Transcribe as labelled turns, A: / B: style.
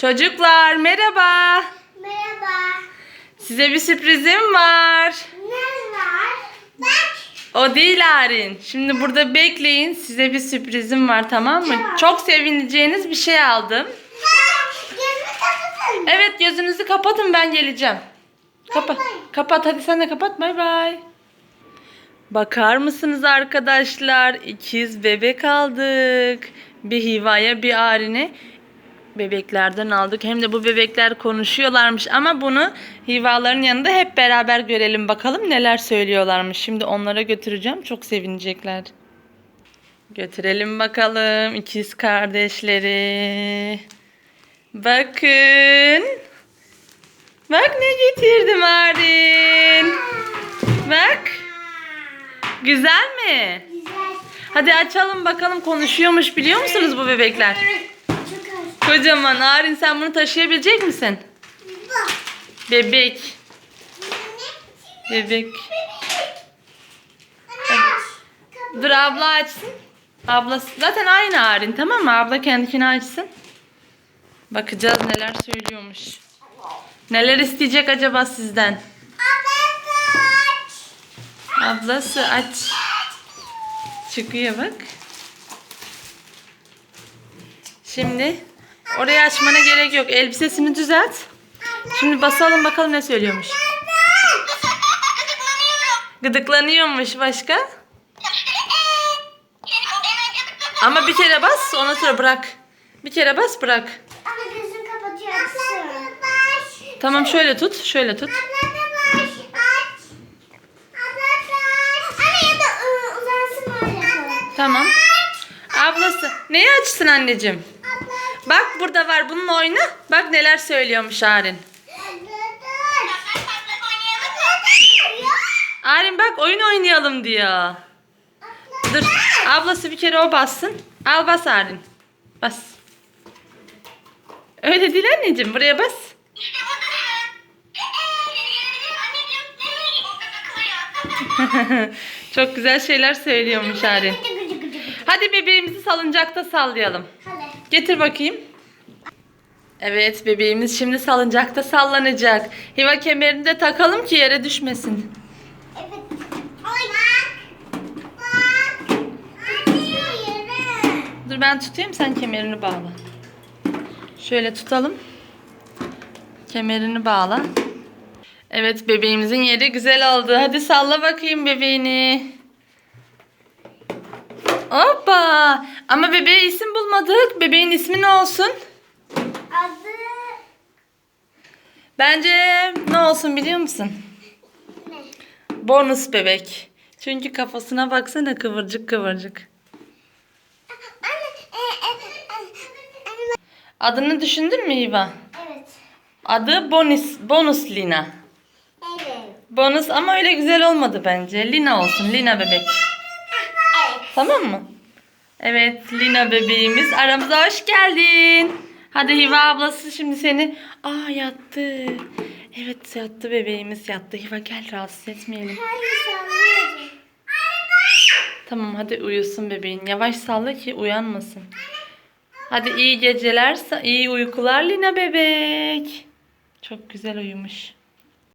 A: Çocuklar merhaba.
B: Merhaba.
A: Size bir sürprizim var.
B: Ne var? Bak.
A: O değil Arin. Şimdi burada bekleyin. Size bir sürprizim var tamam mı?
B: Tamam.
A: Çok sevineceğiniz bir şey aldım.
B: Gözünü kapatın.
A: Evet gözünüzü kapatın ben geleceğim. Kapat. Kapat hadi sen de kapat. Bay bay. Bakar mısınız arkadaşlar? İkiz bebek aldık. Bir Hiva'ya bir Arin'e bebeklerden aldık. Hem de bu bebekler konuşuyorlarmış ama bunu Hiva'ların yanında hep beraber görelim bakalım neler söylüyorlarmış. Şimdi onlara götüreceğim. Çok sevinecekler. Götürelim bakalım ikiz kardeşleri. Bakın. Bak ne getirdim Arin. Bak. Güzel mi?
B: Güzel.
A: Hadi açalım bakalım konuşuyormuş biliyor musunuz bu bebekler? Kocaman Arin sen bunu taşıyabilecek misin? Bebek. Bebek. Dur abla açsın. Abla zaten aynı Arin tamam mı? Abla kendikini açsın. Bakacağız neler söylüyormuş. Neler isteyecek acaba sizden? Ablası aç. Çıkıyor bak. Şimdi orayı açmana gerek yok. Elbisesini düzelt. Şimdi basalım bakalım ne söylüyormuş. Gıdıklanıyormuş başka. Ama bir kere bas ondan sonra bırak. Bir kere bas bırak.
B: Ama gözünü kapatıyorsun.
A: Tamam şöyle tut şöyle tut.
B: Yapalım.
A: Tamam. Ablası. Neyi açsın anneciğim? Bak burada var bununla oyna. Bak neler söylüyormuş Arin. Arin bak oyun oynayalım diyor. Dur. Ablası bir kere o bassın. Al bas Arin. Bas. Öyle değil anneciğim. Buraya bas. Çok güzel şeyler söylüyormuş Arin. Hadi bebeğimizi salıncakta sallayalım. Getir bakayım. Evet bebeğimiz şimdi salıncakta sallanacak. Hiva kemerini de takalım ki yere düşmesin.
B: Evet. Ay. Bak. Bak. Anne.
A: Dur ben tutayım sen kemerini bağla. Şöyle tutalım. Kemerini bağla. Evet bebeğimizin yeri güzel oldu. Hadi salla bakayım bebeğini. Hoppa. Ama bebeğe isim bulmadık. Bebeğin ismi ne olsun?
B: Adı
A: Bence ne olsun biliyor musun?
B: ne?
A: Bonus bebek. Çünkü kafasına baksana kıvırcık kıvırcık.
B: E, e, e.
A: Adını düşündün mü İva?
B: Evet.
A: Adı Bonus, Bonus Lina.
B: Evet.
A: Bonus ama öyle güzel olmadı bence. Lina olsun. Lina bebek. Tamam mı? Evet Lina bebeğimiz aramıza hoş geldin. Hadi Hiva ablası şimdi seni... Aa yattı. Evet yattı bebeğimiz yattı. Hiva gel rahatsız etmeyelim. Tamam hadi uyusun bebeğin. Yavaş salla ki uyanmasın. Hadi iyi geceler, iyi uykular Lina bebek. Çok güzel uyumuş.